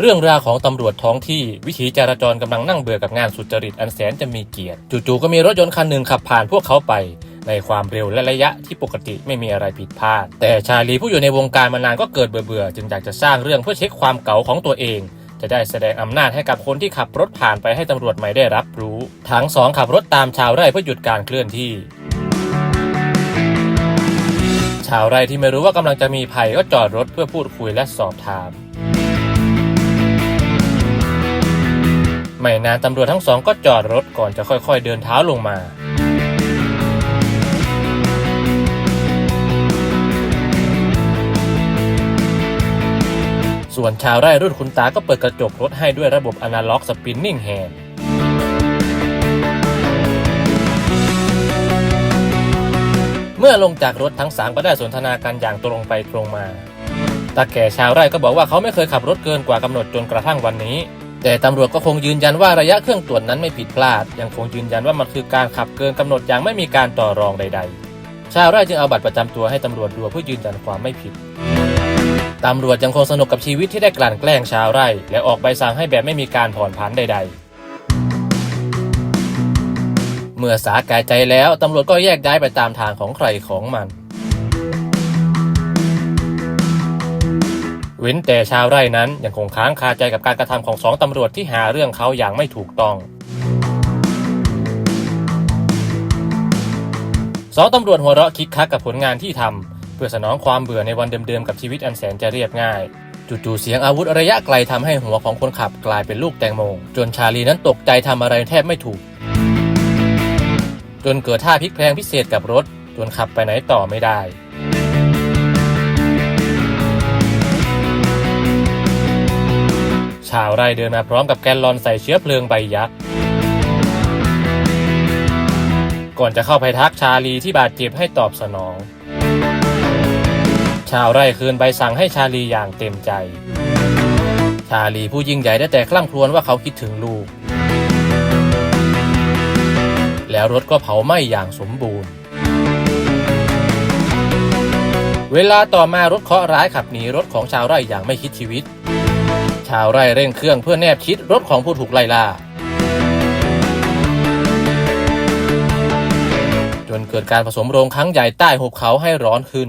เรื่องราวของตำรวจท้องที่วิถีจราจรกำลังนั่งเบื่อกับงานสุจริตอันแสนจะมีเกียรติจู่ๆก็มีรถยนต์คันหนึ่งขับผ่านพวกเขาไป ในความเร็วและระยะที่ปกติไม่มีอะไรผิดพลาด แต่ชาลีผู้อยู่ในวงการมานานก็เกิดเบื่อๆจึงอยากจะสร้างเรื่องเพื่อเช็คความเก๋าของตัวเอง จะได้แสดงอำนาจให้กับคนที่ขับรถผ่านไปให้ตำรวจใหม่ได้รับรู้ ทั้งสองขับรถตามชาวไร่เพื่อหยุดการเคลื่อนที่ชาวไร่ที่ไม่รู้ว่ากำลังจะมีภัยก็จอดรถเพื่อพูดคุยและสอบถาม ไม่นานตำรวจทั้งสองก็จอดรถก่อนจะค่อยๆเดินเท้าลงมา ส่วนชาวไร่รุ่นคุณตาก็เปิดกระจกรถให้ด้วยระบบอนาล็อกสปินนิ่งแฮนด์เมื่อลงจากรถทั้งสามก็ได้สนทนากันอย่างตรงไปตรงมาตาแก่ชาวไร่ก็บอกว่าเขาไม่เคยขับรถเกินกว่ากำหนดจนกระทั่งวันนี้ แต่ตำรวจก็คงยืนยันว่าระยะเครื่องตรวจนั้นไม่ผิดพลาด ยังคงยืนยันว่ามันคือการขับเกินกำหนดอย่างไม่มีการต่อรองใด ๆ ชาวไร่จึงเอาบัตรประจำตัวให้ตำรวจดูเพื่อยืนยันความไม่ผิดตำรวจยังคงสนุกกับชีวิตที่ได้กลั่นแกล้งชาวไร่ และออกใบสั่งให้แบบไม่มีการผ่อนผันใด ๆ เมื่อสาแก่ใจแล้วตำรวจก็แยกย้ายไปตามทางของใครของมัน เว้นแต่ชาวไร่นั้นยังคงค้างคาใจกับการกระทำของสองตำรวจที่หาเรื่องเขาอย่างไม่ถูกต้องสองตำรวจหัวเราะคิกคักกับผลงานที่ทำเพื่อสนองความเบื่อในวันเดิมๆกับชีวิตอันแสนจะเรียบง่ายจู่ๆเสียงอาวุธระยะไกลทำให้หัวของคนขับกลายเป็นลูกแตงโมจนชาลีนั้นตกใจทำอะไรแทบไม่ถูก จนเกิดท่าพลิกแพลงพิเศษกับรถ จนขับไปไหนต่อไม่ได้ ชาวไร่เดินมาพร้อมกับแกนลอนใส่เชื้อเพลิงใบยักษ์ก่อนจะเข้าไปทักชาลีที่บาดเจ็บให้ตอบสนอง ชาวไร่คืนใบสั่งให้ชาลีอย่างเต็มใจ ชาลีผู้ยิ่งใหญ่ได้แต่คล่ำครวญว่าเขาคิดถึงลูก แล้วรถก็เผาไหม้อย่างสมบูรณ์ เวลาต่อมารถเคราะห์ร้ายขับหนีรถของชาวไร่อย่างไม่คิดชีวิตาวไร่เร่งเครื่องเพื่อแนบชิดรถของผู้ถูกไล่ล่า จนเกิดการผสมโรงครั้งใหญ่ใต้หุบเขาให้ร้อนขึ้น